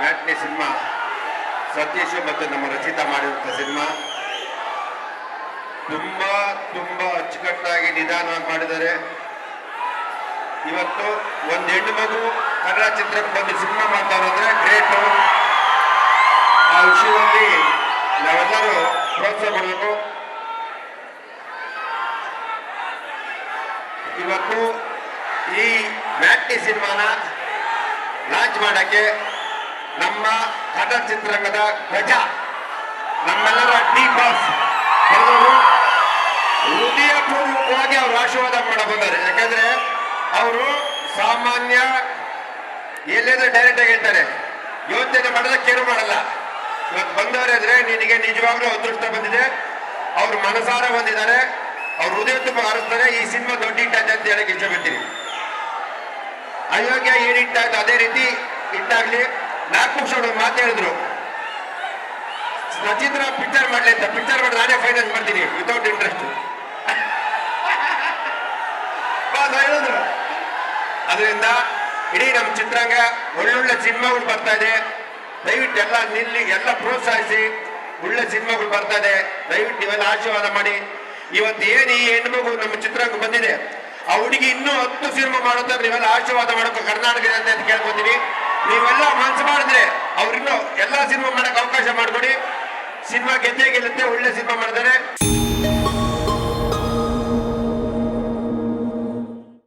Matinee cinema Satish ಮತ್ತು ನಮ್ಮ ರಚಿತಾ ಮಾಡಿರುವಂಥ ಸಿನಿಮಾ. ತುಂಬಾ ತುಂಬಾ ಅಚ್ಚುಕಟ್ಟಾಗಿ ನಿಧಾನವಾಗಿ ಮಾಡಿದ್ದಾರೆ. ಇವತ್ತು ಒಂದು ಹೆಣ್ಣು ಮಗು ಕನ್ನಡ ಚಿತ್ರಕ್ಕೆ ಬಂದು ಸಿನಿಮಾ ಮಾಡ್ತಾರೆ ಗ್ರೇಟು ಆ ವಿಷಯದಲ್ಲಿ ನಾವೆಲ್ಲರೂ ಪ್ರೋತ್ಸಾಹ ಮಾಡಬೇಕು ಇವತ್ತು ಈ ಮ್ಯಾಟ್ನಿ ಸಿನಿಮಾನ ಲಾಂಚ್ ಮಾಡಕ್ಕೆ ನಮ್ಮ ಕನ್ನಡ ಚಿತ್ರರಂಗದ ಗಜ ನಮ್ಮೆಲ್ಲರ ಡಿ ಬಾಸ್ ಹೃದಯಪೂರ್ವಕವಾಗಿ ಅವರು ಆಶೀರ್ವಾದ ಮಾಡ ಬಂದಾರೆ ಯಾಕಂದ್ರೆ ಅವರು ಸಾಮಾನ್ಯ ಎಲ್ಲೇದ್ರೆ ಡೈರೆಕ್ಟ್ ಆಗಿ ಹೇಳ್ತಾರೆ. ಯೋಚನೆ ಮಾಡಿದ್ರೆ ಕೇರು ಮಾಡಲ್ಲ. ಇವತ್ತು ಬಂದವರೇ ಅಂದ್ರೆ ನಿನಗೆ ನಿಜವಾಗ್ಲೂ ಅದೃಷ್ಟ ಬಂದಿದೆ. ಅವ್ರು ಮನಸಾರ ಬಂದಿದ್ದಾರೆ. ಅವ್ರು ಹೃದಯ ತುಂಬ ಹಾರಿಸ್ತಾರೆ ಈ ಸಿನಿಮಾ ದೊಡ್ಡ ಹಿಟ್ಟಾಯ್ತು ಅಂತ ಹೇಳಕ್ಕೆ ಇಷ್ಟಪಡ್ತೀನಿ. ಅಯೋಗ್ಯ ಏನಿಟ್ಟಾಯ್ತು ಅದೇ ರೀತಿ ಹಿಟ್ಟಾಗ್ಲಿ ಒಂದು ಮಾತು ಹೇಳಿದ್ರು. ಸಚಿತ್ರ ಪಿಕ್ಚರ್ ಮಾಡ್ಲಿ ಅಂತ ಪಿಕ್ಚರ್ ಮಾಡಿ ನಾನೇ ಫೈನಾನ್ಸ್ ಮಾಡ್ತೀನಿ ವಿತೌಟ್ ಇಂಟ್ರೆಸ್ಟ್ ಹೇಳಿದ್ರು. ಅದರಿಂದ ಇಡೀ ನಮ್ಮ ಚಿತ್ರಾಂಗ ಒಳ್ಳೊಳ್ಳೆ ಸಿನಿಮಾಗಳು ಬರ್ತಾ ಇದೆ. ದಯವಿಟ್ಟು ಎಲ್ಲ ನಿಲ್ಲಿ, ಎಲ್ಲ ಪ್ರೋತ್ಸಾಹಿಸಿ ಒಳ್ಳೆ ಸಿನಿಮಾಗಳು ಬರ್ತಾ ಇದೆ. ದಯವಿಟ್ಟು ನೀವೆಲ್ಲ ಆಶೀರ್ವಾದ ಮಾಡಿ. ಇವತ್ತು ಏನು ಈ ಹೆಣ್ಮಗು ನಮ್ಮ ಚಿತ್ರಾಂಗ ಬಂದಿದೆ? ಆ ಹುಡುಗಿ ಇನ್ನೂ ಹತ್ತು ಸಿನಿಮಾ ಮಾಡುತ್ತಾರೆ ನೀವೆಲ್ಲ ಆಶೀರ್ವಾದ ಮಾಡಬೇಕು ಕರ್ನಾಟಕ ಜನತೆ ಅಂತ ಕೇಳ್ಕೊತೀನಿ ನೀವೆಲ್ಲ ಮನ್ಸು ಮಾಡಿದ್ರೆ ಅವ್ರಿಗೂ ಎಲ್ಲಾ ಸಿನಿಮಾ ಮಾಡಕ್ ಅವಕಾಶ ಮಾಡಿಕೊಡಿ. ಸಿನಿಮಾ ಗೆದ್ದೇ ಗೆಲ್ಲುತ್ತೆ, ಒಳ್ಳೆ ಸಿನಿಮಾ ಮಾಡಿದ್ದಾರೆ